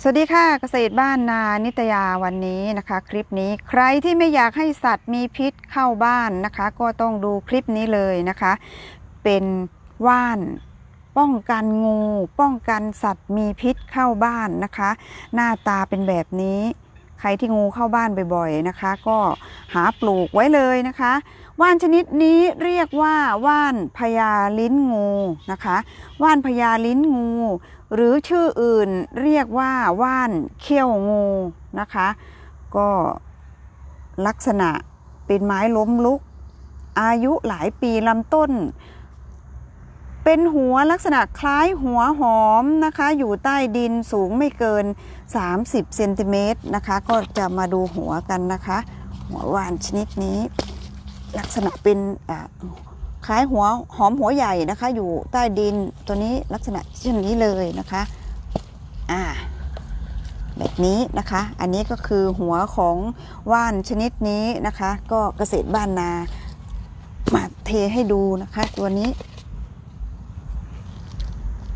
สวัสดีค่ะเกษตรบ้านนานิตยาวันนี้นะคะ คลิปนี้ใครที่ไม่อยากให้สัตว์มีพิษเข้าบ้านนะคะ ก็ต้องดูคลิปนี้เลยนะคะ เป็นว่านป้องกันงู ป้องกันสัตว์มีพิษเข้าบ้านนะคะ หน้าตาเป็นแบบนี้ ใครที่งูเข้าบ้านบ่อยๆนะคะ ก็หาปลูกไว้เลยนะคะ ว่านชนิดนี้เรียกว่าว่านพญาลิ้นงูนะคะ ว่านพญาลิ้นงู หรือชื่ออื่นเรียกว่าว่านเขี้ยวงูนะคะ ก็ลักษณะเป็นไม้ล้มลุก อายุหลายปีลำต้น เป็นหัวลักษณะคล้ายหัวหอมนะคะ อยู่ใต้ดินสูงไม่เกิน 30เซนติเมตรนะคะ ก็จะมาดูหัวกันนะคะ หัวว่านชนิดนี้ ลักษณะเป็นอ่าคล้ายหัวหอมหัวใหญ่นะคะ อยู่ใต้ดินตัวนี้ลักษณะเช่นนี้เลยนะคะอ่าแบบนี้นะคะ อันนี้ก็คือหัวของว่านชนิดนี้นะคะ ก็เกษตรบ้านนา มาเทให้ดูนะคะ ตัวนี้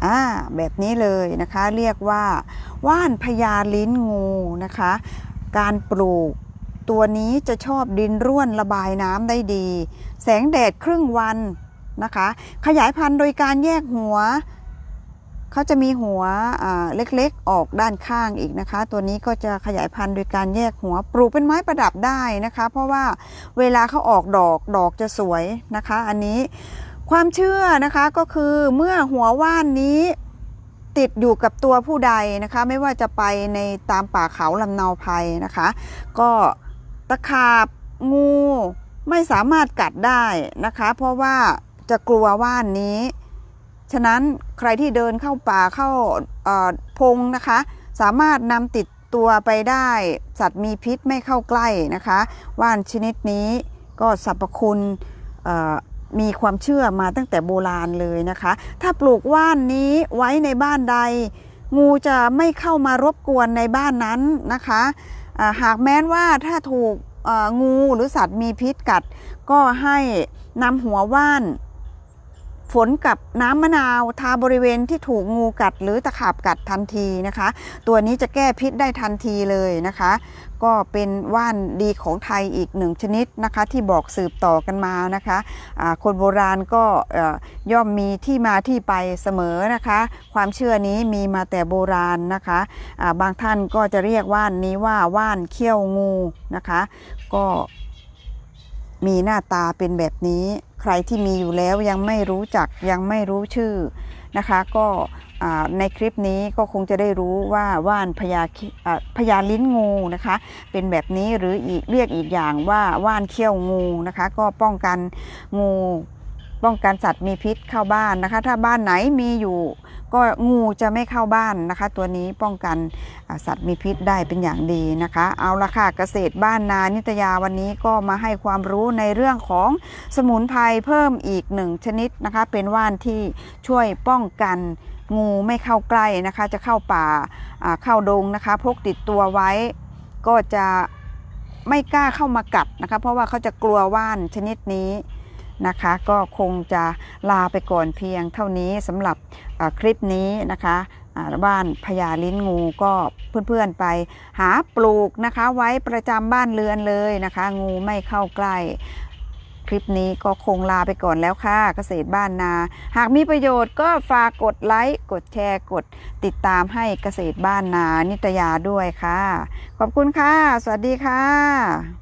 อ่าแบบนี้เลยนะคะเรียกว่าว่านพญาลิ้นงูนะคะ การปลูกตัวนี้จะชอบดินร่วนระบายน้ำได้ดี แสงแดดครึ่งวันนะคะ ขยายพันธุ์โดยการแยกหัวเขาจะมีหัวเล็กๆออกด้านข้างอีกนะคะ ตัวนี้ก็จะขยายพันธุ์โดยการแยกหัวปลูกเป็นไม้ประดับได้นะคะ เพราะว่าเวลาเขาออกดอกดอกจะสวยนะคะ อันนี้ ความเชื่อนะคะก็คือเมื่อหัวว่านนี้ติดอยู่กับตัวผู้ใดนะคะ ไม่ว่าจะไปในตามป่าเขาลำเนาภัยนะคะ ก็ตะขาบงูไม่สามารถกัดได้นะคะ เพราะว่าจะกลัวว่านนี้ ฉะนั้นใครที่เดินเข้าป่าเข้าพงนะคะ สามารถนำติดตัวไปได้ สัตว์มีพิษไม่เข้าใกล้นะคะ ว่านชนิดนี้ก็สรรพคุณ มีความเชื่อมาตั้งแต่โบราณเลยนะคะ ถ้าปลูกว่านนี้ไว้ในบ้านใด งูจะไม่เข้ามารบกวนในบ้านนั้นนะคะหากแม้นว่าถ้าถูกงูหรือสัตว์มีพิษกัด ก็ให้นำหัวว่าน ฝนกับน้ำมะนาวทาบริเวณที่ถูกงูกัด หรือตะขาบกัดทันทีนะคะ ตัวนี้จะแก้พิษได้ทันทีเลยนะคะ ก็เป็นว่านดีของไทยอีกหนึ่งชนิดนะคะ ที่บอกสืบต่อกันมานะคะอ่าคนโบราณก็ย่อมมีที่มาที่ไปเสมอนะคะ ความเชื่อนี้มีมาแต่โบราณนะคะอ่าบางท่านก็จะเรียกว่านนี้ว่าว่านเขี้ยวงูนะคะ ก็มีหน้าตาเป็นแบบนี้ ใครที่มีอยู่แล้วยังไม่รู้จักยังไม่รู้ชื่อนะคะ ก็ในคลิปนี้ก็คงจะได้รู้ว่าว่านพญาขี้อ่าพญาลิ้นงูนะคะ เป็นแบบนี้หรืออีกเรียกอีกอย่างว่าว่านเขี้ยวงูนะคะ ก็ป้องกันงูป้องกันสัตว์มีพิษเข้าบ้านนะคะ ถ้าบ้านไหนมีอยู่ ก็งูจะไม่เข้าบ้านนะคะ ตัวนี้ป้องกันสัตว์มีพิษได้เป็นอย่างดีนะคะ เอาละค่ะเกษตรบ้านนานิตยาวันนี้ก็มาให้ความรู้ในเรื่องของสมุนไพรเพิ่มอีกหนึ่งชนิดนะคะ เป็นว่านที่ช่วยป้องกันงูไม่เข้าใกล้นะคะ จะเข้าป่าเข้าดงนะคะ พกติดตัวไว้ก็จะไม่กล้าเข้ามากัดนะคะ เพราะว่าเขาจะกลัวว่านชนิดนี้ นะคะ ก็คงจะลาไปก่อนเพียงเท่านี้สำหรับคลิปนี้นะคะบ้านพญาลิ้นงูก็เพื่อนๆไปหาปลูกนะคะ ไว้ประจำบ้านเรือนเลยนะคะ งูไม่เข้าใกล้คลิปนี้ก็คงลาไปก่อนแล้วค่ะ เกษตรบ้านนา หากมีประโยชน์ก็ฝากกดไลค์กดแชร์กดติดตามให้เกษตรบ้านนานิตยาด้วยค่ะ ขอบคุณค่ะ สวัสดีค่ะ